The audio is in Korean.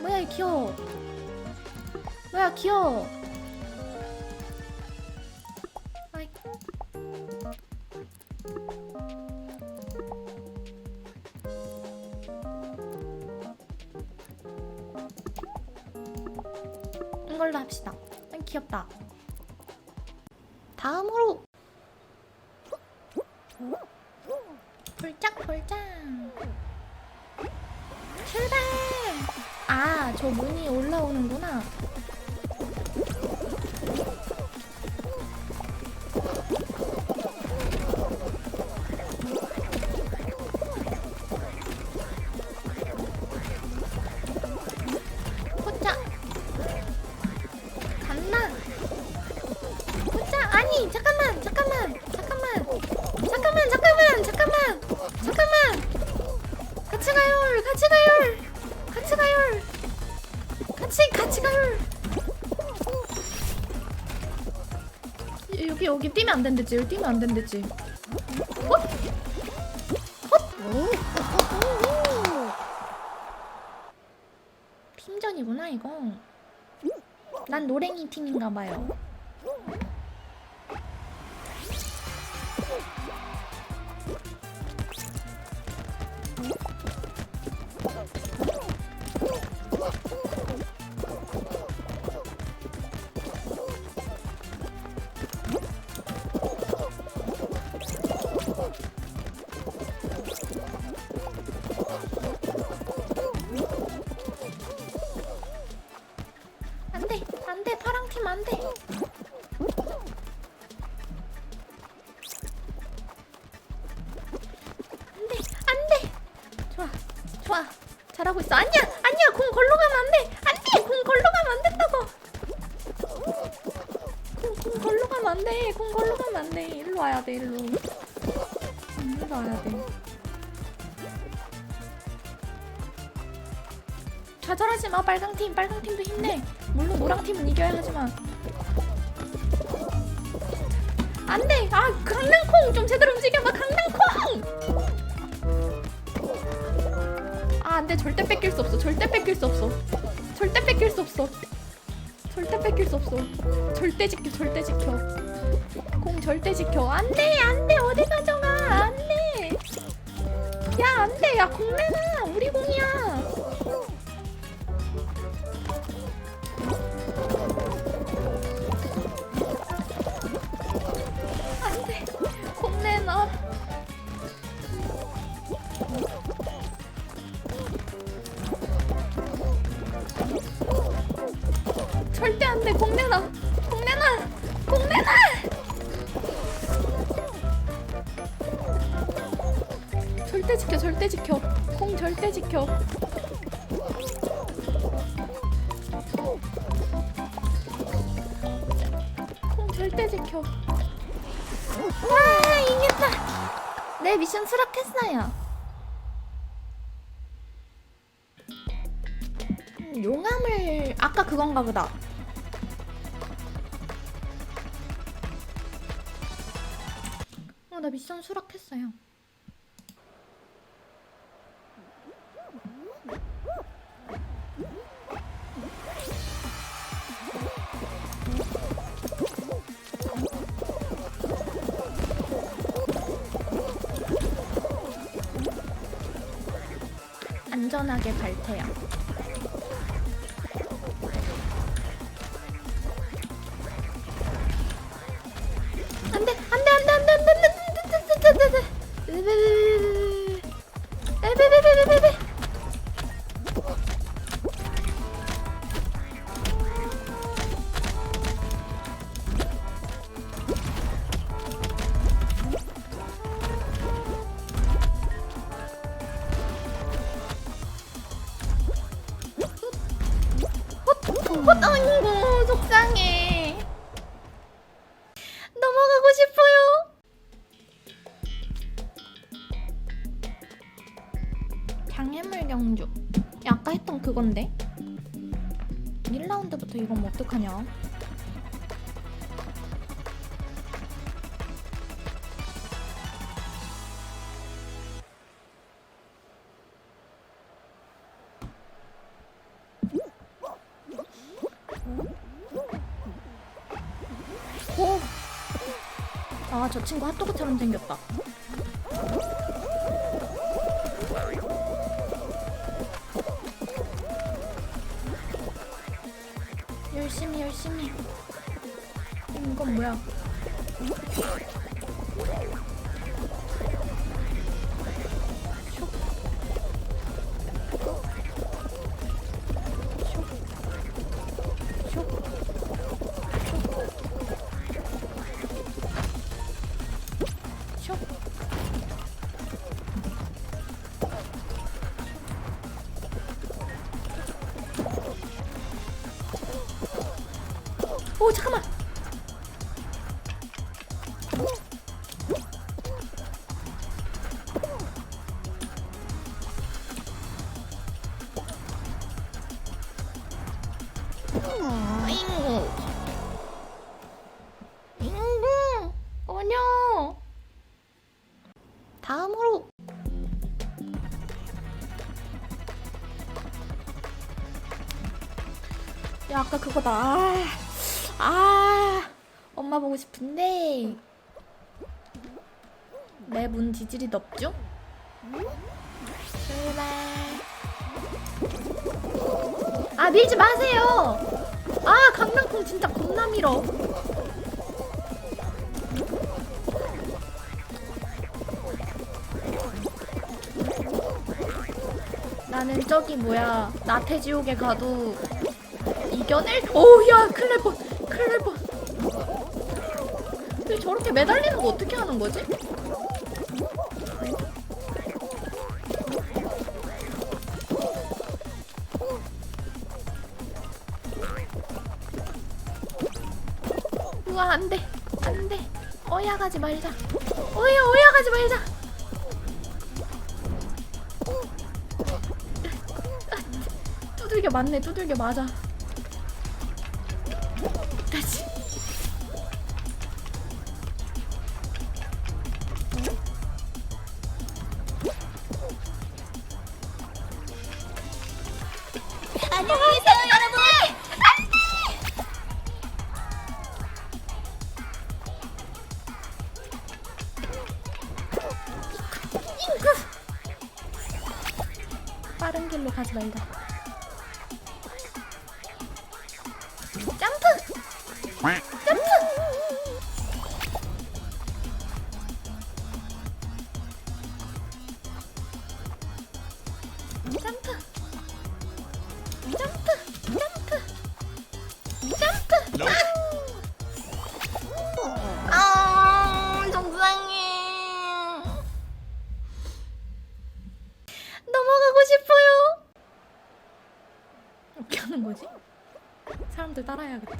뭐야 이 귀여워. 뭐야 귀여워. 아이고 이걸로 합시다. 아, 귀엽다. 다음으로 출발! 아 저 문이 올라오는구나 같이 같이 가요 여기 여기 뛰면 안 된댔지 여기 뛰면 안 된댔지 헛? 팀전이구나 이거 난 노랭이 팀인가 봐요 잘하고 있어. 아니야 아니야. 공 걸러 가면 안 돼. 안 돼. 공 걸러 가면 안 된다고. 공, 공 걸러 가면 안 돼. 공 걸러 가면 안 돼. 일로 와야 돼 일로. 음, 일로 와야 돼. 좌절하지 마. 빨강 팀. 빨강 팀도 힘내. 물론 노랑 팀은 이겨야 하지만. 안 돼. 아 강낭콩 좀 제대로 움직여봐 절대 뺏길 수 없어. 절대 뺏길 수 없어. 절대 뺏길 수 없어. 절대 뺏길 수 없어. 절대 지켜 절대 지켜. 공 절대 지켜. 안 돼 안 돼. 어디 가져가? 안 돼. 야 안 돼. 야 공 내놔 우리 공이야 절대 안 돼. 공 내놔. 공 내놔. 공 내놔. 절대 지켜 절대 지켜. 공 절대 지켜. 공 절대 지켜. 와 이겼다. 내 미션 수락했어요. 음, 용암을 아까 그건가 보다 나 미션 수락했어요 안전하게 발태요. 양조 야, 아까 했던 그건데? 1라운드부터 이건 뭐 어떡하냐? 어? 아, 저 친구 핫도그처럼 생겼다. 오 잠깐만. 아까 그거다 아, 아 엄마 보고 싶은데. 내 문 지질이 높죠? 출발. 아 밀지 마세요. 아 강낭콩 진짜 겁나 밀어. 나는 저기 뭐야 나태지옥에 가도 이겨낼? 오야 큰일 날 뻔, 저렇게 매달리는 거 어떻게 하는 거지? 우와 안돼. 안돼. 어야 가지 말자. 어야 어야 가지 말자. 두들겨 맞네. 두들겨 맞아. 다시 빠른 길로 가지 말자 어떻게 하는 거지? 사람들 따라해야겠다.